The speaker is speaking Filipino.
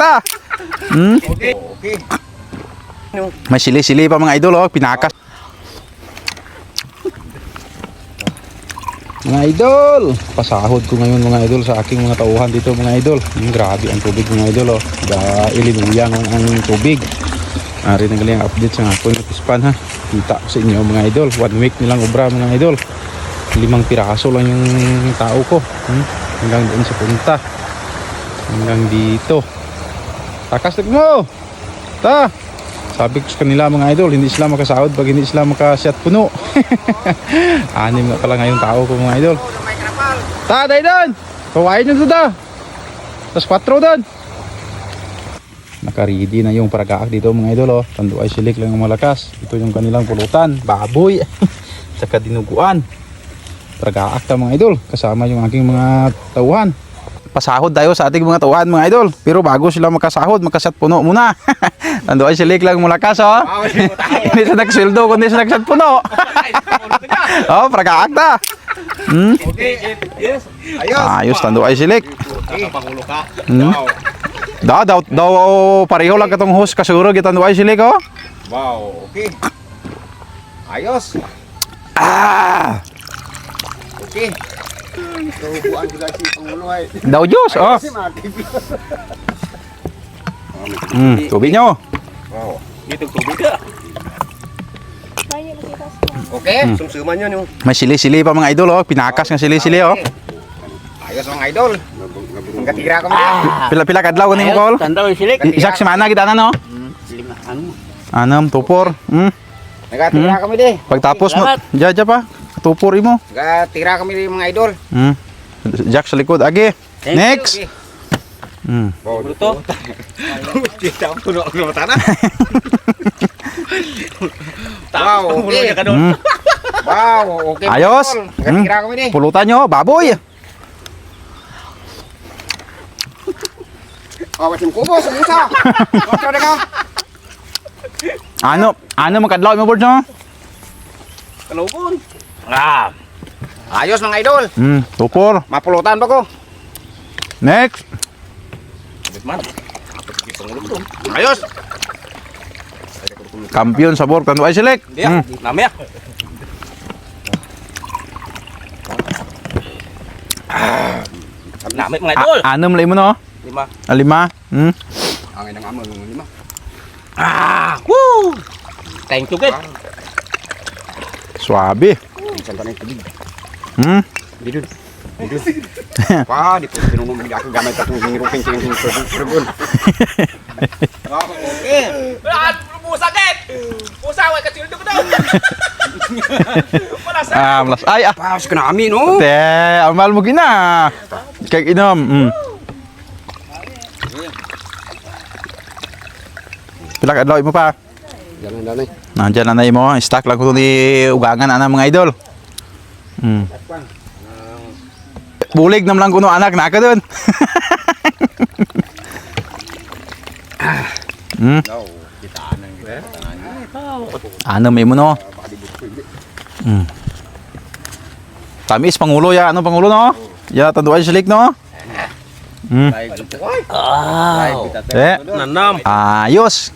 Pagkaakta. Hmm? Okay. Okay. May sili-sili pa mga idol, oh. Pinakas. Mga idol, pasahod ko ngayon mga idol sa aking mga tauhan dito mga idol. Hmm, grabe ang tubig mga idol, oh. Da, ilinuyang ang, tubig. Ari na galing update sa ako ng pispan ha. Kita sa inyo mga idol. One week nilang obra mga idol. Limang piraso lang yung tao ko. Hmm? Hanggang doon sa punta. Hanggang dito. Takas mo! Ta! Sabi ko sa kanila mga idol, hindi sila makasahod pag hindi sila makasyat puno. Anim na pala ngayong tao ko mga idol. Ta, day doon! Kawain nyo doon ta! Tapos 4 doon! Nakaready na yung paragaak dito mga idol oh. Tanduay silik lang ang malakas. Ito yung kanilang pulutan, baboy, tsaka dinuguan. Paragaak ta mga idol, kasama yung aking mga tauhan. Pasahod tayo sa ating mga tauhan mga idol. Pero bago sila makasahod, makasat puno muna. Tanduay silik lang ang malakas oh. Hindi siya nagsweldo, kundi siya nagsat puno. oh, paragaak ta. Hmm? Okay. Yes. Ayos. Ayos, silik. Okay. Pangulo ka. Hmm? Da, daw, daw pareho lang katong host kasuro kita nuay sila ko. Wow. Okay. Ayos. Ah! Okay. So, buwan ko lang si Pangulo ay. Daw Diyos, oh. Si Martin. Mm, tubig nyo. Wow. Dito tubig ka. Okay, sumsuman yun yung. May sili-sili pa mga idol, oh. Pinakas nga sili-sili, oh. Ayos mga idol. Ang katira ko mo. Pila-pila kadlaw kunin mo, Kol. Tanda ko silik. I- Isak semana kita na, no? Lima, ano? Anam, tupor. Mm. Nagatira kami di. Pagtapos mo, jaja pa. Tupor mo. Nagatira kami di mga idol. Mm. Jack sa likod, agi. Next. Mm. Wow, Bruto. Kita ako tunog ng mata na. Wow, okay. Mm. Wow, okay. Ayos. di. Pulutan nyo, baboy. Oh, masin kubo sa musa. Kontra na ka. Ano, ano magkadlaw mo, board nyo? Kalubon. Ah. Ayos mga idol. Mm, tupor. Mapulutan ba ko? Next. Ayos. Kampiyon sa Borg, tanduay silik. Mm. Namaya. Namay mga idol. A- Anam lay mo no? Lima. Ah, lima. Hmm? Ang inang amo ng lima. Ah. Woo! Thank you, guys. Swabe. Minsan pa na yung tubig. Hmm? Di dun. Di dun. Wah, di po tinunong mo ako gamay pa itong hingirupin sa yung turbon. Okay. Ah, malas. Ay, ah. Paus ka na amin, oh. Te, amal mo gina. Kaya inom. Hmm. Pila ka adlaw mo pa. Jangan dalay. Nandiyan na na mo. Stock lang ko ni ugangan ana mga idol. Hmm. Bulig nam lang kuno anak doon. hmm. Daw, kita nang Ano may mo no? Hmm. Tamis pangulo ya, ano pangulo no? Ya tanduan silik no? Hmm. Ah. Eh, Nanam. ayos.